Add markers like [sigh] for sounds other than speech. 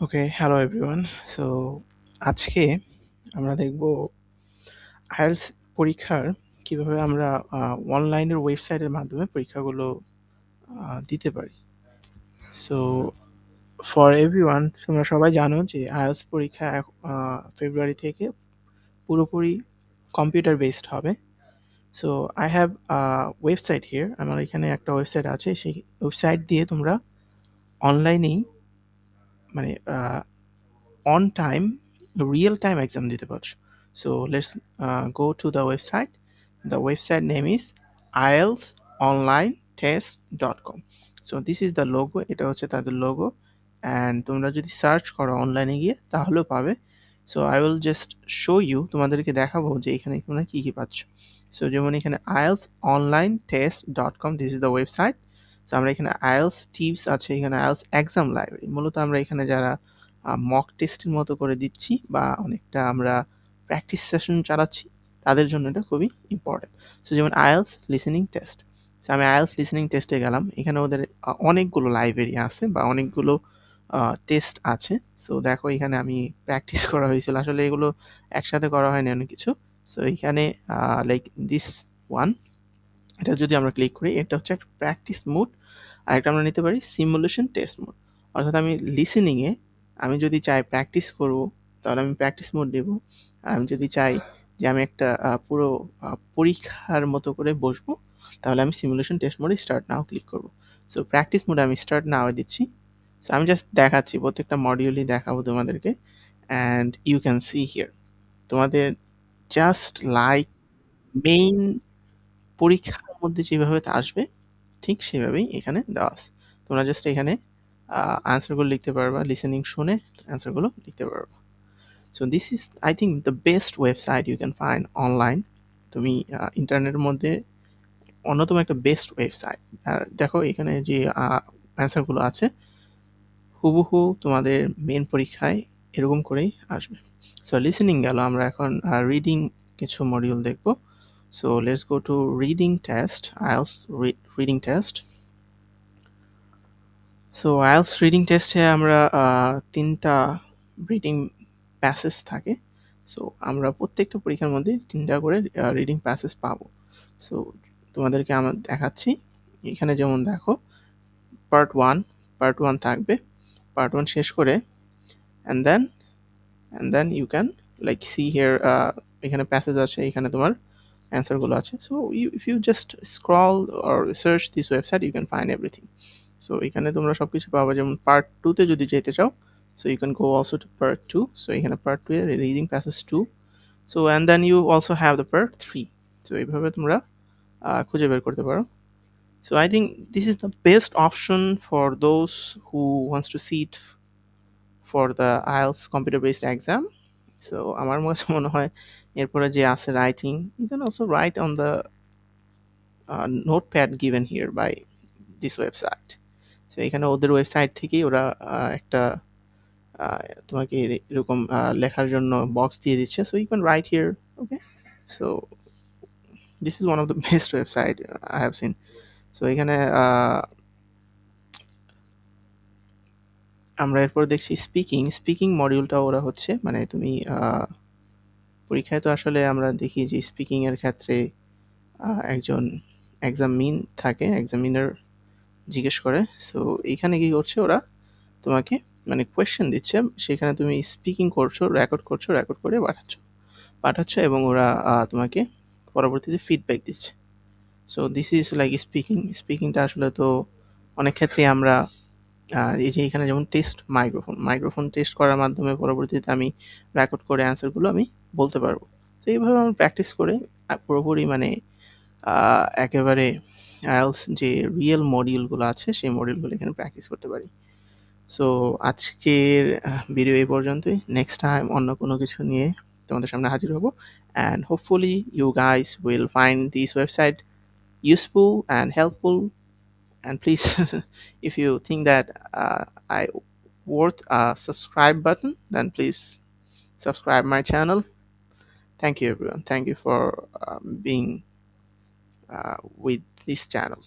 Okay hello everyone so আজকে আমরা দেখব আইএলস পরীক্ষার কীভাবে আমরা অনলাইনের ওয়েবসাইটের মাধ্যমে পরীক্ষাগুলো দিতে পারি। সো ফর এভরিওয়ান তোমরা সবাই জানো যে আইএলস পরীক্ষা ফেব্রুয়ারি থেকে পুরোপুরি কম্পিউটার বেসড হবে so I have website here আমার এখানে একটা ওয়েবসাইট আছে। সেই ওয়েবসাইট দিয়ে তোমরা অনলাইনেই মানে on time real time exam দিতে পারছ। So let's go to the website the website name is IELTS online test dot com so this is the logo এটা হচ্ছে তাদের লোগো অ্যান্ড তোমরা যদি সার্চ করো অনলাইনে গিয়ে, তাহলেও পাবে। So I will just show you তোমাদেরকে দেখাবো যে এখানে তোমরা কী কী পাচ্ছ। সো যেমন এখানে IELTS online test dot com this is the website so আমরা এখানে আইএলস টিপস আছে, এখানে আইএলস এক্সাম লাইব্রেরি মূলত আমরা এখানে যারা মক টেস্টের মতো করে দিচ্ছি বা অনেকটা আমরা প্র্যাকটিস সেশন চালাচ্ছি, তাদের জন্য এটা খুবই ইম্পর্টেন্ট সো যেমন আইএলস লিসেনিং টেস্ট সো আমি আইএলস লিসেনিং টেস্টে গেলাম। এখানে ওদের অনেকগুলো লাইব্রেরি আছে বা অনেকগুলো টেস্ট আছে। সো দেখো এখানে আমি প্র্যাকটিস [laughs] করা হয়েছিল। আসলে এগুলো একসাথে করা হয়নি অনেক কিছু। সো এখানে লাইক দিস ওয়ান এটা যদি আমরা ক্লিক করি, এটা হচ্ছে একটা প্র্যাকটিস মুড আর একটা আমরা নিতে পারি সিমুলেশন টেস্ট মুড অর্থাৎ আমি লিসেনিংয়ে আমি যদি চাই প্র্যাকটিস করব, তাহলে আমি প্র্যাকটিস মোড দেবো আর আমি যদি চাই যে আমি একটা পুরো পরীক্ষার মতো করে বসবো, তাহলে আমি সিমুলেশন টেস্ট মোডে স্টার্ট নাও ক্লিক করব। সো প্র্যাকটিস মোডে আমি স্টার্ট নাও দিচ্ছি। সো আমি জাস্ট দেখাচ্ছি, প্রত্যেকটা মডিউলই দেখাবো তোমাদেরকে। And you can see here তোমাদের জাস্ট লাইক মেইন পরীক্ষার মধ্যে যেভাবে আসবে, ঠিক সেভাবেই এখানে দেওয়া আছে। তোমরা জাস্ট এখানে আনসারগুলো লিখতে পারবা লিসেনিং শুনে অ্যান্সারগুলো লিখতে পারবা। So this is I think the best website you can find online তুমি ইন্টারনেটের মধ্যে অন্যতম একটা বেস্ট ওয়েবসাইট আর দেখো, এখানে যে অ্যান্সারগুলো আছে, হুবহু তোমাদের মেন পরীক্ষায় এরকম করেই আসবে। সো লিসেনিং গেল, আমরা এখন রিডিং কিছু মডিউল দেখব। So let's go to reading test IELTS reading test so IELTS reading টেস্টে আমরা তিনটা রিডিং প্যাসেজ থাকে। সো আমরা প্রত্যেকটা পরীক্ষার মধ্যে তিনটা করে রিডিং প্যাসেজ পাবো। সো তোমাদেরকে আমরা দেখাচ্ছি। এখানে যেমন দেখো পার্ট ওয়ান পার্ট ওয়ান থাকবে। পার্ট ওয়ান শেষ করে and then and then you can like see here এখানে প্যাসেজ আছে, এখানে তোমার অ্যান্সারগুলো আছে। So you if you just scroll or search this website you can find everything so এখানে তোমরা সব কিছু পাবা। যেমন পার্ট টুতে যদি যেতে চাও so you can go also to part two so এখানে part two reading passage two so and then you also have the part three so এইভাবে তোমরা খুঁজে বের করতে পারো। So, I think this is the best option for those who wants to sit for the IELTS computer based exam. So, আমার কাছে মনে হয় এরপরে যে আছে writing can also write on the uh, notepad given here by this website. So এখানে ওদের website থেকেই ওরা একটা তোমাকে এরকম লেখার জন্য বক্স দিয়ে দিচ্ছে। So you can write here okay so this is one of the best website I have seen so এখানে আমরা এরপর দেখছি স্পিকিং স্পিকিং মডিউলটা ওরা হচ্ছে মানে তুমি পরীক্ষায় তো আসলে আমরা দেখি যে স্পিকিংয়ের ক্ষেত্রে একজন এক্সামিন থাকে এক্সামিনার জিজ্ঞেস করে সো এইখানে কি করছে ওরা? তোমাকে মানে কোয়েশ্চেন দিচ্ছে, সেখানে তুমি স্পিকিং করছ রেকর্ড করছ রেকর্ড করে পাঠাচ্ছ। পাঠাচ্ছ এবং ওরা তোমাকে পরবর্তীতে ফিডব্যাক দিচ্ছে। So this is like speaking স্পিকিংটা আসলে তো অনেক ক্ষেত্রেই আমরা এই যে এখানে যেমন টেস্ট মাইক্রোফোন মাইক্রোফোন টেস্ট করার মাধ্যমে পরবর্তীতে আমি রেকর্ড করে অ্যান্সারগুলো আমি বলতে পারব। তো এইভাবে আমি প্র্যাকটিস করে পুরোপুরি মানে একেবারে আইএলস যে রিয়েল মডিউলগুলো আছে, সেই মডিউলগুলো এখানে প্র্যাকটিস করতে পারি। সো আজকের ভিডিও এই পর্যন্তই। নেক্সট টাইম অন্য কোনো কিছু নিয়ে তোমাদের সামনে হাজির হব। And hopefully you guys will find this website useful and helpful and please [laughs] if you think that uh, i worth a subscribe button then please subscribe my channel. Thank you everyone. Thank you for uh, being uh, with this channel